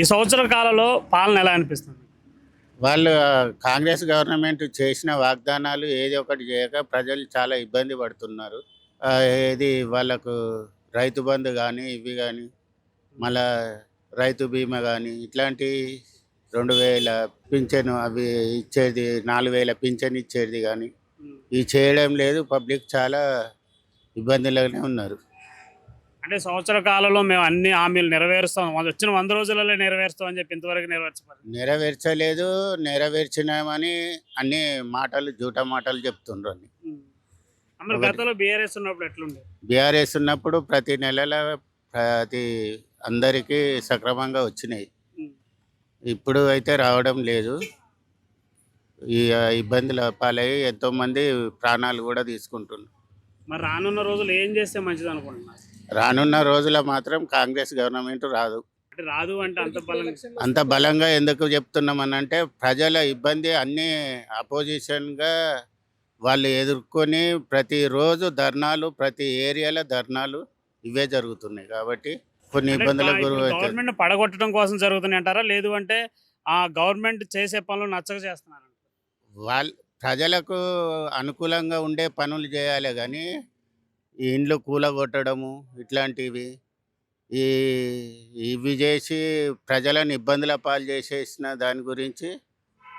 ఈ సంవత్సర కాలంలో పాలన ఎలా అనిపిస్తుంది? వాళ్ళు కాంగ్రెస్ గవర్నమెంట్ చేసిన వాగ్దానాలు ఏది ఒకటి చేయక ప్రజలు చాలా ఇబ్బంది పడుతున్నారు. ఏది వాళ్ళకు రైతు బంధు కానీ ఇవి కానీ మళ్ళా రైతు బీమా కానీ ఇట్లాంటి రెండు వేల పింఛను అవి ఇచ్చేది నాలుగు వేల పింఛన్ ఇచ్చేది కానీ ఇవి చేయడం లేదు. పబ్లిక్ చాలా ఇబ్బందులోనే ఉన్నారు. అంటే సంవత్సర కాలంలో మేము అన్ని హామీలు నెరవేరుస్తాం. వచ్చిన వంద రోజులలో నెరవేరుస్తాం అని చెప్పి ఇంతవరకు నెరవేర్చబడి నెరవేర్చలేదు నెరవేర్చినామని అన్ని మాటలు జూట మాటలు చెప్తుండ్రు అని మరి గతంలో బీఆర్ఎస్ ఉన్నప్పుడు ఎట్లుండే? బీఆర్ఎస్ ఉన్నప్పుడు ప్రతి నెలల ప్రతి అందరికీ సక్రమంగా వచ్చినాయి. ఇప్పుడు అయితే రావడం లేదు. ఈ ఇబ్బందుల పాలయ్యి ఎంతోమంది ప్రాణాలు కూడా తీసుకుంటున్నారు. మరి రానున్న రోజులు ఏం చేస్తే మంచిది అనుకుంటున్నారు రానున్న రోజుల మాత్రం కాంగ్రెస్ గవర్నమెంట్ రాదు. అంటే రాదు అంటే అంత బలం అంత బలంగా ఎందుకు చెప్తున్నామనంటే ప్రజల ఇబ్బంది అన్ని అపోజిషన్గా వాళ్ళు ఎదుర్కొని ప్రతిరోజు ధర్నాలు ప్రతి ఏరియాలో ధర్నాలు ఇవే జరుగుతున్నాయి కాబట్టి కొన్ని ఇబ్బందులకు గురి అవుతారు గవర్నమెంట్ పడగొట్టడం కోసం జరుగుతున్నాయి అంటారా? లేదు అంటే ఆ గవర్నమెంట్ చేసే పనులు నచ్చక చేస్తున్నారు వాళ్ళ ప్రజలకు అనుకూలంగా ఉండే పనులు చేయాలి కానీ ఈ ఇండ్లు కూలగొట్టడము ఇట్లాంటివి. ఈ ఇవి చేసి ప్రజలను ఇబ్బందుల పాలు చేసేసిన దాని గురించి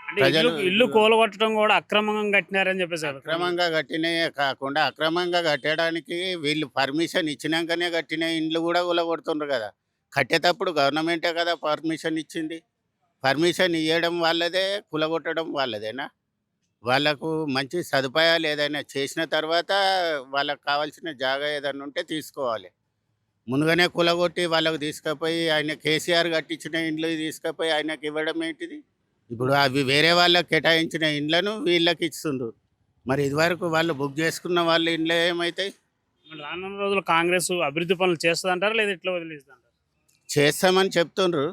అంటే ప్రజలు- ఇల్లు కూలగొట్టడం కూడా అక్రమంగా కట్టినారని చెప్పేసి అక్రమంగా కట్టినవే కాకుండా అక్రమంగా కట్టడానికి వీళ్ళు పర్మిషన్ ఇచ్చినాకనే కట్టిన ఇండ్లు కూడా కూలగొడుతుండ్రు కదా. కట్టేటప్పుడు గవర్నమెంటే కదా పర్మిషన్ ఇచ్చింది. పర్మిషన్ ఇవ్వడం వాళ్ళదే కూలగొట్టడం వాళ్ళదేనా? వాళ్ళకు మంచి సదుపాయాలు ఏదైనా చేసిన తర్వాత వాళ్ళకి కావాల్సిన జాగా ఏదైనా ఉంటే తీసుకోవాలి. ముందుగానే కూలగొట్టి వాళ్ళకు తీసుకుపోయి ఆయన కేసీఆర్ కట్టించిన ఇండ్లు తీసుకుపోయి ఆయనకి ఇవ్వడం ఏంటిది? ఇప్పుడు అవి వేరే వాళ్ళకి కేటాయించిన ఇండ్లను వీళ్ళకి ఇస్తుండ్రు. మరి ఇదివరకు వాళ్ళు బుక్ చేసుకున్న వాళ్ళ ఇండ్లు ఏమవుతాయి రానున్న రోజులు కాంగ్రెస్ అభివృద్ధి పనులు చేస్తుంది అంటారా లేదా ఇట్లా వదిలేస్తుంది చేస్తామని చెప్తుండ్రు.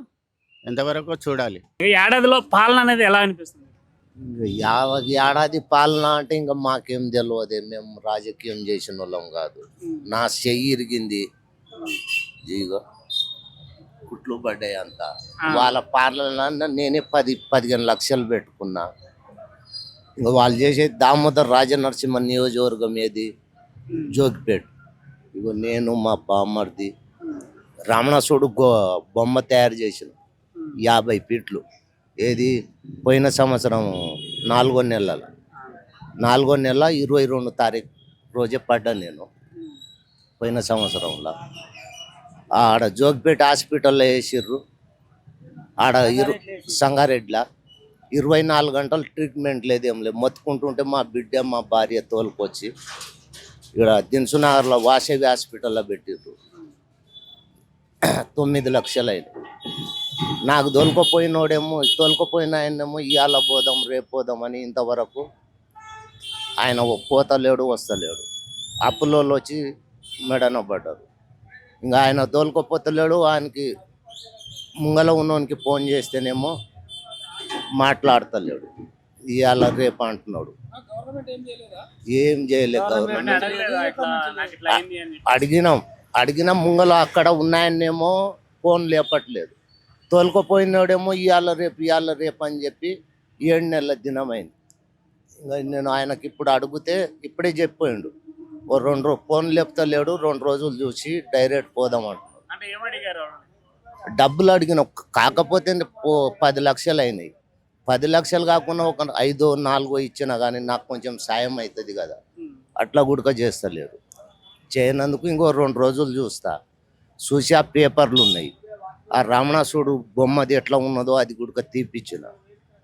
ఎంతవరకు చూడాలి. ఈ ఏడాదిలో పాలన అనేది ఎలా అనిపిస్తుంది? ఏడాది పాలన అంటే ఇంకా మాకేం తెలియదు మేము రాజకీయం చేసిన వాళ్ళం కాదు నా చెయ్యి ఇరిగింది. ఇగో కుట్లు పడ్డాయి అంత. వాళ్ళ పాలన నేనే పది పదిహేను లక్షలు పెట్టుకున్నా. ఇంకా వాళ్ళు చేసే దామోదర్ రాజనరసింహ నియోజకవర్గం ఏది? జోగిపేట్. ఇగో నేను మా బామ్మర్ది రమణసుడు గో బొమ్మ తయారు చేసిన యాభై ఫీట్లు. ఏది? పోయిన సంవత్సరం నాలుగో నెలలో. నాలుగో నెల ఇరవై రెండు తారీఖు రోజే పడ్డా నేను. పోయిన సంవత్సరంలో. ఆడ జోగిపేట హాస్పిటల్లో వేసిర్రు. ఆడ ఇరు సంగారెడ్ల ఇరవై నాలుగు గంటలు ట్రీట్మెంట్ లేదు ఏం లేదు మొత్తుకుంటుంటే మా బిడ్డ మా భార్య తోలుకొచ్చి ఇక్కడ దిన్సునగర్లో వాసవి హాస్పిటల్లో పెట్టిర్రు. తొమ్మిది లక్షలు నాకు తోలుకపోయినోడేమో తోలుకపోయిన ఆయనేమో ఇవాళ పోదాం రేపు పోదాం అని ఇంతవరకు ఆయన పోతలేడు వస్తలేడు. అప్పులోళ్ళు వచ్చి మెడన పడ్డారు ఇంకా ఆయన తోలుకపోతలేడు ఆయనకి ముంగల ఉన్నోనికి ఫోన్ చేస్తేనేమో మాట్లాడతలేడు. ఇవాళ రేపు అంటున్నాడు. ఏం చేయలేదు? గవర్నమెంట్? అడిగినాం అడిగిన ముంగల అక్కడ ఉన్నాయనేమో ఫోన్ లేపట్లేదు. తోలుకపోయినాడేమో ఇవాళ రేపు ఇవాళ రేపు అని చెప్పి ఏడు నెలల దినమైంది. ఇంకా నేను ఆయనకి ఇప్పుడు అడిగితే ఇప్పుడే చెప్పిపోయిండు. ఓ రెండు రో ఫోన్ లేపుతలేడు రెండు రోజులు చూసి డైరెక్ట్ పోదాం? డబ్బులు అడిగిన కాకపోతే పో- పది లక్షలు అయినాయి. పది లక్షలు కాకుండా ఒక ఐదో నాలుగో ఇచ్చినా కానీ నాకు కొంచెం సాయం అవుతుంది కదా. అట్లా గుడక చేస్తలేరు చేయనందుకు ఇంకో రెండు రోజులు చూస్తా. చూసి ఆ పేపర్లు ఉన్నాయి. ఆ రమణాసుడు బొమ్మది ఎట్లా ఉన్నదో అది గుడక తీపిచ్చిన.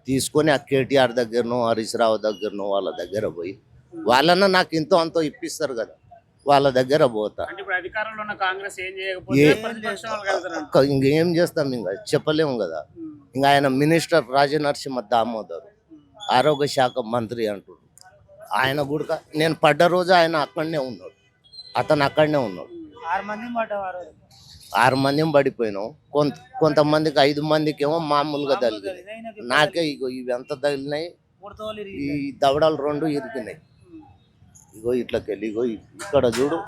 తీసుకొని ఆ కేటీఆర్ దగ్గరనో హరీష్ రావు దగ్గరనో వాళ్ళ దగ్గర పోయి వాళ్ళన్న నాకు ఇంతో అంతో ఇప్పిస్తారు కదా వాళ్ళ దగ్గర పోతా. అంటే ఇప్పుడు అధికారంలో ఉన్న కాంగ్రెస్ ఏం చేయకపోతే ఏ- ప్రతిపక్షం వాళ్ళకి వెళ్తారంట. ఇంకా చేస్తాం ఇంకా? చెప్పలేము కదా. ఇంకా ఆయన మినిస్టర్ రాజనరసింహ దామోదర్ ఆరోగ్య శాఖ మంత్రి అంటుడు. ఆయన కూడా నేను పడ్డ రోజు ఆయన అక్కడనే ఉన్నాడు. అతను అక్కడనే ఉన్నాడు. ఆరు మంది పడిపోయినాం. కొంత కొంతమందికి ఐదు మందికి ఏమో మామూలుగా తగిలినాయి. నాకే ఇగో ఇవి ఎంత తగిలినాయి? ఈ దవడలు రెండు ఇరిగినాయి. ఇగో ఇట్లకెళ్ళి ఇగో ఇక్కడ చూడు.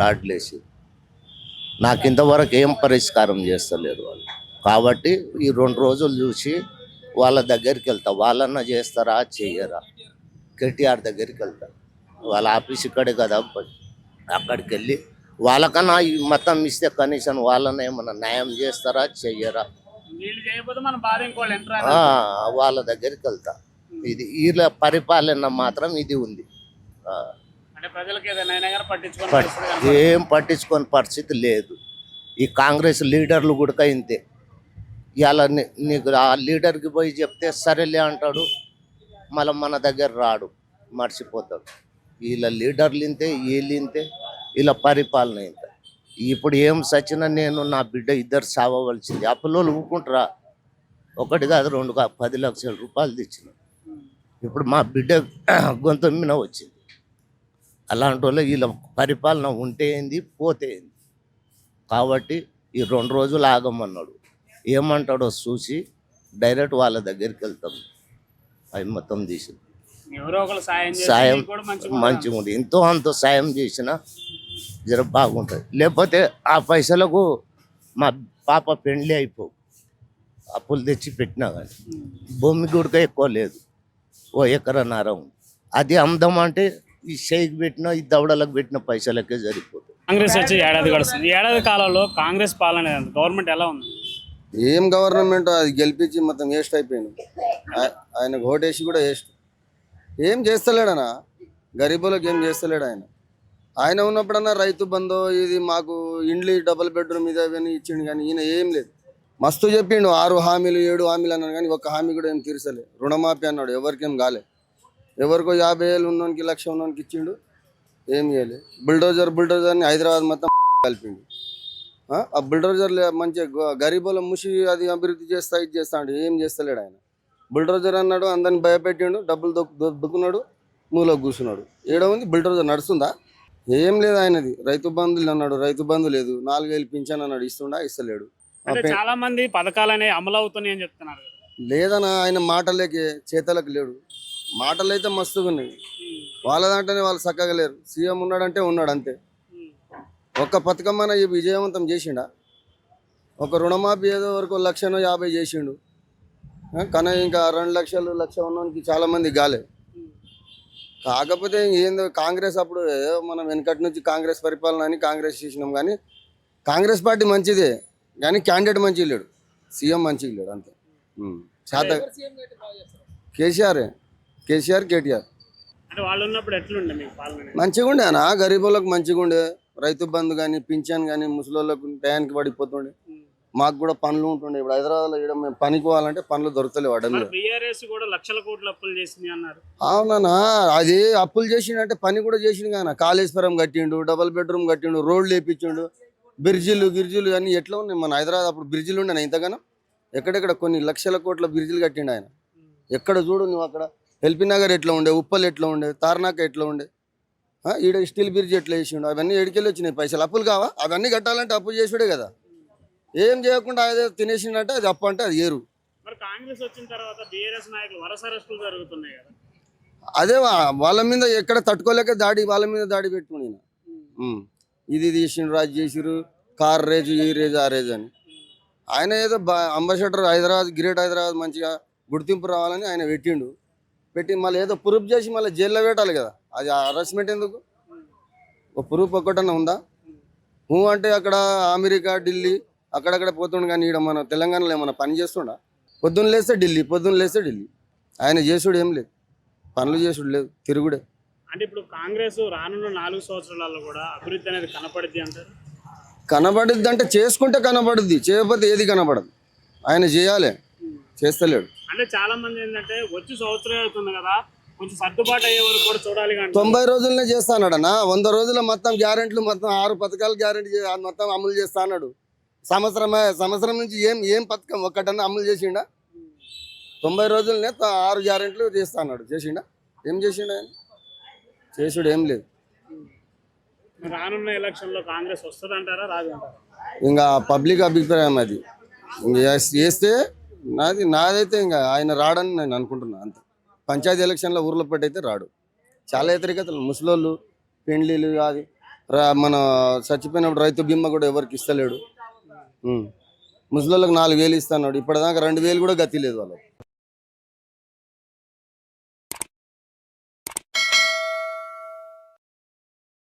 రాడ్లేసి. నాకు ఇంతవరకు ఏం పరిష్కారం చేస్తలేరు వాళ్ళు. కాబట్టి ఈ రెండు రోజులు చూసి వాళ్ళ దగ్గరికి వెళ్తా వాళ్ళన్నా చేస్తారా? చెయ్యరా. కేటీఆర్ దగ్గరికి వెళ్తా వాళ్ళ ఆఫీస్ ఇక్కడే కదా. అక్కడికి వెళ్ళి వాళ్ళకన్నా ఈ మొత్తం ఇస్తే కనీసం వాళ్ళని ఏమన్నా న్యాయం చేస్తారా చెయ్యరా? వీళ్ళు దగ్గరికి వెళ్తా. ఇది వీళ్ళ పరిపాలన మాత్రం ఇది ఉంది. ఏం పట్టించుకొని పరిస్థితి లేదు. ఈ కాంగ్రెస్ లీడర్లు కూడా ఇంతే. నీ- నీకు ఆ లీడర్కి పోయి చెప్తే సరేలే అంటాడు మళ్ళీ మన దగ్గర రాడు మర్చిపోతాడు. వీళ్ళ లీడర్లు ఇంతే వీళ్ళు ఇంతే. వీళ్ళ పరిపాలన ఇంత ఇప్పుడు ఏం సచిన నేను నా బిడ్డ ఇద్దరు సావవలసింది. ఆ పిల్లలు ఊరుకుంటారా? ఒకటి కాదు రెండు కాదు పది లక్షల రూపాయలు తెచ్చిన. ఇప్పుడు మా బిడ్డ గొంతు మీద వచ్చింది. అలాంటి వాళ్ళు వీళ్ళ పరిపాలన ఉంటే ఏంది పోతే ఏంది? కాబట్టి ఈ రెండు రోజులు ఆగమన్నాడు. ఏమంటాడో చూసి డైరెక్ట్ వాళ్ళ దగ్గరికి వెళ్తాం. అవి మొత్తం తీసి ఎవరో ఒకరు సాయం మంచిగా ఉంది ఎంతో అంత సాయం చేసిన జర బాగుంటుంది. లేకపోతే ఆ పైసలకు మా పాప పెండ్లి అయిపో అప్పులు తెచ్చి పెట్టినా కానీ భూమి గుడక ఎక్కువ లేదు. ఓ ఎకరన్నర ఉంది. అది అమ్ముదాం అంటే ఈ షేక్ పెట్టిన ఈ దవడలకు పెట్టిన పైసలకే సరిపోతుంది కాంగ్రెస్ వచ్చి ఏడాది గడుస్తుంది. ఈ ఏడాది కాలంలో కాంగ్రెస్ పాలన గవర్నమెంట్ ఎలా ఉంది? ఏం గవర్నమెంట్ అది గెలిపించి మొత్తం వేస్ట్ అయిపోయింది. ఆ- ఆయనకు ఓటేసి కూడా వేస్ట్. ఏం చేస్తలేడనా? గరీబులకు ఏం చేస్తలేడు ఆయన. ఆయన ఉన్నప్పుడన్నా రైతు బంధు ఇది మాకు ఇండ్లు డబుల్ బెడ్రూమ్ ఇది అవన్నీ ఇచ్చిండు కానీ ఈయన ఏం లేదు. మస్తు చెప్పిండు ఆరు హామీలు ఏడు హామీలు అన్నాడు కానీ ఒక హామీ కూడా ఏం తీర్చలే. రుణమాఫీ అన్నాడు ఎవరికేం కాలే. ఎవరికో యాభై వేలు ఉన్నోనికి లక్ష ఉన్నోనికి ఇచ్చిండు ఏం చేయలే బుల్డోజర్ బుల్డోజర్ని హైదరాబాద్ మొత్తం కలిపిండు. ఆ? బుల్డోజర్ మంచిగా గరీబుల ముసి అది అభివృద్ధి చేస్తా ఇది చేస్తా అంటే ఏం చేస్తలేడు ఆయన. బుల్డోజర్ అన్నాడు అందరిని భయపెట్టిండు డబ్బులు దొక్కు దొ- దొక్కున్నాడు మూలకు కూర్చున్నాడు. ఏడో ఉంది బుల్డోజర్ నడుస్తుందా? ఏం లేదు ఆయనది. రైతు బంధులు అన్నాడు రైతు బంధు లేదు. నాలుగేళ్ళు పింఛన్ అన్నాడు ఇస్తుండా ఇస్తలేడు. అంటే చాలా మంది పథకాలు అనేవి అమలు అవుతున్నాయి అని చెప్తున్నారు కదా. లేదనా ఆయన మాటలేకే చేతలకు లేడు. మాటలు అయితే మస్తుగా ఉన్నాయి వాళ్ళ దాంట్లోనే వాళ్ళు చక్కగా లేరు. సీఎం ఉన్నాడంటే ఉన్నాడు అంతే. ఒక్క పథకం ఈ విజయవంతం చేసిండా? ఒక రుణమాఫీ ఏదో వరకు లక్షనో యాభై చేసిండు. కానీ ఇంకా రెండు లక్షలు లక్ష ఉన్నోనికి చాలా మంది గాలే. కాకపోతే ఏందో కాంగ్రెస్ అప్పుడు ఏదో మనం వెనకటి నుంచి కాంగ్రెస్ పరిపాలన అని కాంగ్రెస్ చేసినాం కానీ కాంగ్రెస్ పార్టీ మంచిదే కానీ క్యాండిడేట్ మంచిగా లేడు. సీఎం మంచిగా లేడు అంతే. శాత కేసీఆర్ కేసీఆర్ కేటీఆర్. అంటే వాళ్ళు ఉన్నప్పుడు ఎట్లుండే మీకు పాలన? అనేది? మంచిగా ఉండే అన్న. గరీబులకు మంచిగా ఉండే. రైతు బంధు కానీ పింఛన్ కానీ ముసలోళ్ళకు టయానికి పడిపోతుండే. మాకు కూడా పనులు ఉంటుండే. ఇప్పుడు హైదరాబాద్లో ఈడ మేము పనికి పోవాలంటే పనులు దొరకలేవు బీఆర్ఎస్ కూడా లక్షల కోట్ల అప్పులు చేసింది అన్నారు. అవునన్నా అది అప్పులు చేసిండంటే పని కూడా చేసిండు కానీ? కాళేశ్వరం కట్టిండు డబల్ బెడ్రూమ్ కట్టిండు రోడ్లు వేపించిండు బ్రిడ్జిలు గిరిజీలు అన్నీ ఎట్లా ఉన్నాయి? మన హైదరాబాద్ అప్పుడు బ్రిడ్జిలు ఉండే ఇంతగానో? ఎక్కడెక్కడ కొన్ని లక్షల కోట్ల బ్రిడ్జిలు కట్టిండు ఆయన. ఎక్కడ చూడు నువ్వు అక్కడ? ఎల్పీ నగర్ ఎట్లా ఉండే? ఉప్పల్ ఎట్లా ఉండే? తార్నాక ఎట్లా ఉండే? ఆ, ఈడ స్టీల్ బ్రిడ్జ్ ఎట్లా వేసిండు? అవన్నీ ఎడికెళ్ళి వచ్చినాయి పైసలు. అప్పులు కావా? అవన్నీ కట్టాలంటే అప్పు చేసుడే కదా. ఏం చేయకుండా అదే తినేసిండంటే అది అప్పు అంటే అది ఏరు. మరి కాంగ్రెస్ వచ్చిన తర్వాత బీఆర్ఎస్ నాయకులు వరుస అరెస్టులు జరుగుతున్నాయి కదా. అదే వాళ్ళ మీద ఎక్కడ తట్టుకోలేక దాడి వాళ్ళ మీద దాడి పెట్టుకుని. ఇది తీసిండ్రు అది చేసిరు కార్ రేజు ఈ రేజు ఆ రేజు అని. ఆయన ఏదో అంబాసిడర్ హైదరాబాద్ గ్రేట్ హైదరాబాద్ మంచిగా గుర్తింపు రావాలని ఆయన పెట్టిండు. పెట్టి మళ్ళీ ఏదో ప్రూఫ్ చేసి మళ్ళీ జైల్లో పెట్టాలి కదా. అది అరెస్ట్మెంట్ ఎందుకు? ఒక ప్రూఫ్ ఒక్కటన్నా ఉందా? హూ అంటే అక్కడ అమెరికా ఢిల్లీ అక్కడక్కడ పోతుండు కానీ ఇక్కడ మన తెలంగాణలో ఏమైనా పని చేస్తుండా? పొద్దున్న లేస్తే ఢిల్లీ పొద్దున్న లేస్తే ఢిల్లీ. ఆయన చేసుడు ఏం లేదు. పనులు చేసుడు లేదు తిరుగుడే. అంటే ఇప్పుడు కాంగ్రెస్ రానున్న నాలుగు సంవత్సరాలలో కూడా అభివృద్ధి అనేది కనపడుద్ది అంటారు? కనబడుద్ది అంటే చేసుకుంటే కనబడుద్ది చేయకపోతే ఏది కనబడదు ఆయన చేయాలి చేస్తలేడు. అంటే చాలా మంది ఏంటంటే వచ్చి సంవత్సరం అవుతుంది కదా కొంచెం సర్దుబాటు అయ్యే వరకు కూడా చూడాలి తొంభై రోజులనే చేస్తా అన్నాడన్నా వంద రోజుల మొత్తం గ్యారెంట్లు మొత్తం ఆరు పథకాలు గ్యారెంటీ మొత్తం అమలు చేస్తా అన్నాడు సంవత్సరమే సంవత్సరం నుంచి ఏం ఏం పథకం ఒక్కటన్నా అమలు చేసిండా? తొంభై రోజులనే ఆరు గ్యారెంట్లు చేస్తా అన్నాడు. చేసిండా? ఏం చేసిండా ఆయన? చేసుడు ఏం లేదు. రానున్న ఎలక్షన్లో కాంగ్రెస్ వస్తుంది అంటారా రాదు ఇంకా పబ్లిక్ అభిప్రాయం అది. చేస్తే నాది నాదైతే ఇంకా ఆయన రాడని నేను అనుకుంటున్నా అంతే. పంచాయతీ ఎలక్షన్లో ఊర్లో పెట్టి అయితే రాడు. చాలా వ్యతిరేకతలు ముసలోళ్ళు పెండ్లీలు అది. మన చచ్చిపోయినప్పుడు రైతు బీమా కూడా ఎవరికి ఇస్తలేడు. ముసలోళ్ళకి నాలుగు వేలు ఇస్తున్నాడు ఇప్పటిదాకా రెండు వేలు కూడా గతి లేదు వాళ్ళకి.